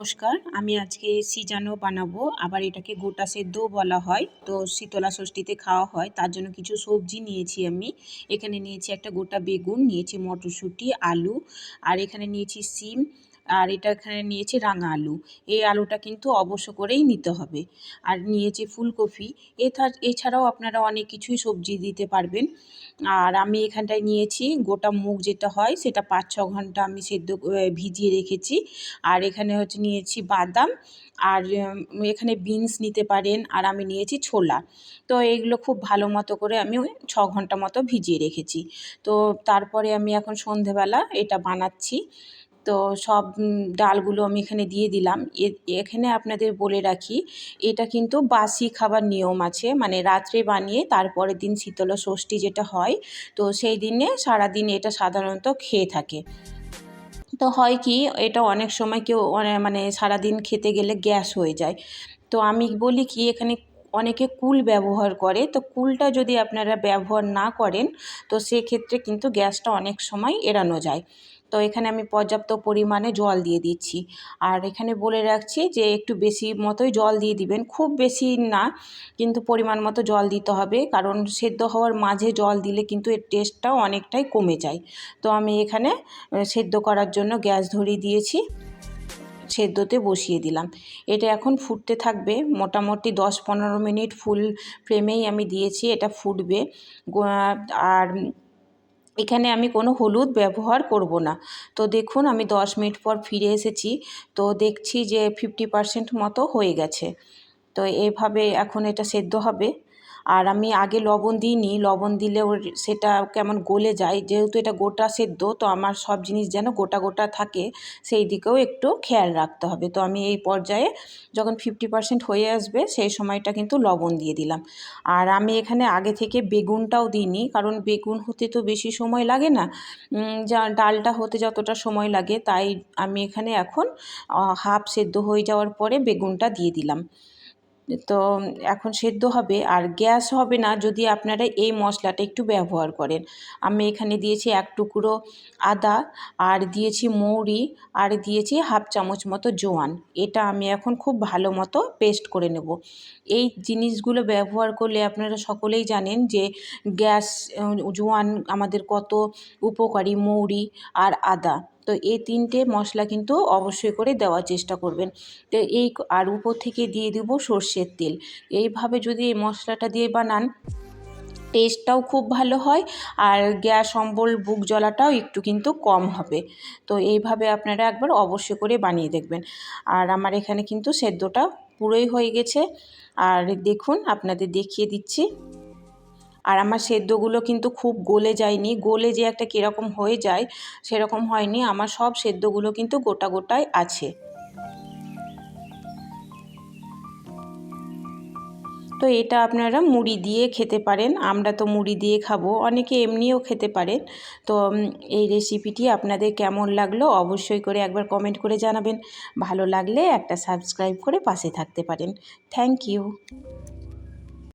নমস্কার, আমি আজকে সিজানো বানাবো। আবার এটাকে গোটা সেদ্ধ বলা হয়। তো শীতলা ষষ্ঠীতে খাওয়া হয়, তার জন্য কিছু সবজি নিয়েছি আমি। এখানে নিয়েছি একটা গোটা বেগুন, নিয়েছি মটরশুঁটি, আলু, আর এখানে নিয়েছি সিম আর এটা এখানে নিয়েছি রাঙা আলু। এই আলুটা কিন্তু অবশ্য করেই নিতে হবে। আর নিয়েছি ফুলকপি। এছাড়াও আপনারা অনেক কিছুই সবজি দিতে পারবেন। আর আমি এখানটায় নিয়েছি গোটা মুগ যেটা হয়, সেটা পাঁচ, ছ ঘণ্টা আমি সেদ্ধ ভিজিয়ে রেখেছি। আর এখানে হচ্ছে নিয়েছি বাদাম। আর এখানে বিনস নিতে পারেন। আর আমি নিয়েছি ছোলা। তো এইগুলো খুব ভালো মতো করে আমি ছ ঘণ্টা মতো ভিজিয়ে রেখেছি। তো তারপরে আমি এখন সন্ধেবেলা এটা বানাচ্ছি। তো সব ডালগুলো আমি এখানে দিয়ে দিলাম। এখানে আপনাদের বলে রাখি, এটা কিন্তু বাসি খাবার নিয়ম আছে। মানে রাত্রে বানিয়ে তারপরের দিন শীতলা ষষ্ঠী যেটা হয়, তো সেই দিনে সারাদিন এটা সাধারণত খেয়ে থাকে। তো হয় কি, এটা অনেক সময় কেউ মানে সারাদিন খেতে গেলে গ্যাস হয়ে যায়। তো আমি বলি কি, এখানে অনেকে কুল ব্যবহার করে। তো কুলটা যদি আপনারা ব্যবহার না করেন, তো সেক্ষেত্রে কিন্তু গ্যাসটা অনেক সময় এড়ানো যায়। তো এখানে আমি পর্যাপ্ত পরিমাণে জল দিয়ে দিচ্ছি। আর এখানে বলে রাখছি যে একটু বেশি মতোই জল দিয়ে দিবেন। খুব বেশি না, কিন্তু পরিমাণ মতো জল দিতে হবে। কারণ সেদ্ধ হওয়ার মাঝে জল দিলে কিন্তু এর টেস্টটাও অনেকটাই কমে যায়। তো আমি এখানে সেদ্ধ করার জন্য গ্যাস ধরিয়ে দিয়েছি। সেদ্ধতে বসিয়ে দিলাম। এটা এখন ফুটতে থাকবে। মোটামুটি দশ পনেরো মিনিট ফুল ফ্লেমেই আমি দিয়েছি। এটা ফুটবে। আর এখানে আমি কোনো হলুদ ব্যবহার করব না। তো দেখুন, আমি দশ মিনিট পর ফিরে এসেছি। তো দেখছি যে ফিফটি পারসেন্ট মতো হয়ে গেছে। তো এভাবে এখন এটা সেদ্ধ হবে। আর আমি আগে লবণ দিইনি, লবণ দিলে ওর সেটা কেমন গলে যায়। যেহেতু এটা গোটা সেদ্ধ, তো আমার সব জিনিস যেন গোটা গোটা থাকে, সেই দিকেও একটু খেয়াল রাখতে হবে। তো আমি এই পর্যায়ে যখন ফিফটি পার্সেন্ট হয়ে আসবে, সেই সময়টা কিন্তু লবণ দিয়ে দিলাম। আর আমি এখানে আগে থেকে বেগুনটাও দিইনি, কারণ বেগুন হতে তো বেশি সময় লাগে না। যা ডালটা হতে যতটা সময় লাগে, তাই আমি এখানে এখন হাফ সেদ্ধ হয়ে যাওয়ার পরে বেগুনটা দিয়ে দিলাম। তো এখন সেদ্ধ হবে আর গ্যাস হবে না যদি আপনারা এই মশলাটা একটু ব্যবহার করেন। আমি এখানে দিয়েছি এক টুকরো আদা, আর দিয়েছি মৌরি, আর দিয়েছি হাফ চামচ মতো জোয়ান। এটা আমি এখন খুব ভালো মতো পেস্ট করে নেব। এই জিনিসগুলো ব্যবহার করলে আপনারা সকলেই জানেন যে গ্যাস, জোয়ান আমাদের কত উপকারী, মৌরি আর আদা। তো এই তিনটে মশলা কিন্তু অবশ্যই করে দেওয়ার চেষ্টা করবেন। তো এই আর উপর থেকে দিয়ে দেব সর্ষের তেল। এইভাবে যদি এই মশলাটা দিয়ে বানান, টেস্টটাও খুব ভালো হয় আর গ্যাস, অম্বল, বুক জ্বলাটাও একটু কিন্তু কম হবে। তো এইভাবে আপনারা একবার অবশ্যই করে বানিয়ে দেখবেন। আর আমার এখানে কিন্তু সেদ্ধটা পুরোই হয়ে গেছে। আর দেখুন, আপনাদের দেখিয়ে দিচ্ছি। আর আমার সেদ্ধগুলো কিন্তু খুব গলে যায়নি। গলে যে একটা কীরকম হয়ে যায়, সেরকম হয়নি। আমার সব সেদ্ধগুলো কিন্তু গোটা গোটাই আছে। তো এটা আপনারা মুড়ি দিয়ে খেতে পারেন। আমরা তো মুড়ি দিয়ে খাব। অনেকে এমনিও খেতে পারেন। তো এই রেসিপিটি আপনাদের কেমন লাগল অবশ্যই করে একবার কমেন্ট করে জানাবেন। ভালো লাগলে একটা সাবস্ক্রাইব করে পাশে থাকতে পারেন। Thank you.